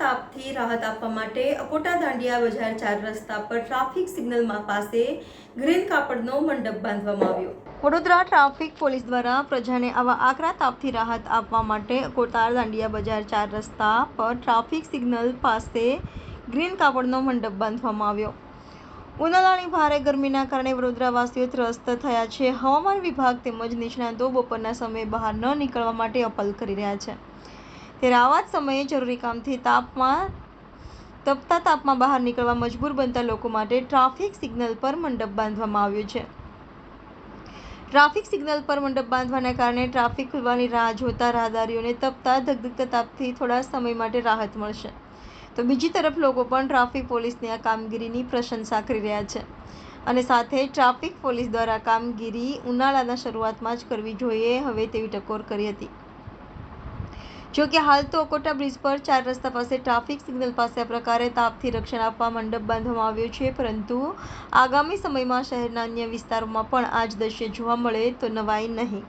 તાપથી રાહત આપવા માટે અકોટા દાંડિયા બજાર ચાર રસ્તા પર ટ્રાફિક સિગ્નલમાં પાસે ગ્રીન કાપડનો મંડપ બાંધવામાં આવ્યો. વડોદરા ટ્રાફિક પોલીસ દ્વારા પ્રજાને આવા આકરા તાપથી રાહત આપવા માટે અકોટા દાંડિયા બજાર ચાર રસ્તા પર ટ્રાફિક સિગ્નલ પાસે ગ્રીન કાપડનો મંડપ બાંધવામાં આવ્યો. ઉનાળાની ભારે ગરમીના કારણે વડોદરાવાસીઓ ત્રસ્ત થયા છે. હવામાન વિભાગ તેમજ નિષ્ણાતો બપોરના સમયે બહાર ન નીકળવા માટે અપીલ કરી રહ્યા છે. ત્યારે આવા સમયે જરૂરી કામથી તાપમાં, તપતા તાપમાં બહાર નીકળવા મજબૂર બનતા લોકો માટે ટ્રાફિક સિગ્નલ પર મંડપ બાંધવામાં આવ્યો છે. ટ્રાફિક સિગ્નલ પર મંડપ બાંધવાના કારણે ટ્રાફિક ખુલવાની રાહ જોતા રાહદારીઓને તપતા, ધગધગતા તાપથી થોડા સમય માટે રાહત મળશે. તો બીજી તરફ લોકો પણ ટ્રાફિક પોલીસની આ કામગીરીની પ્રશંસા કરી રહ્યા છે. અને સાથે ટ્રાફિક પોલીસ દ્વારા કામગીરી ઉનાળાના શરૂઆતમાં જ કરવી જોઈએ, હવે તેવી ટકોર કરી હતી. જો કે હાલ તો અકોટા બ્રિજ પર ચાર રસ્તા પાસે ટ્રાફિક સિગ્નલ પાસે આ પ્રકારે તાપથી રક્ષણ આપવા મંડપ બાંધવામાં આવ્યો છે. પરંતુ આગામી સમયમાં શહેરના અન્ય વિસ્તારોમાં પણ આ જ દ્રશ્ય જોવા મળે તો નવાઈ નહીં.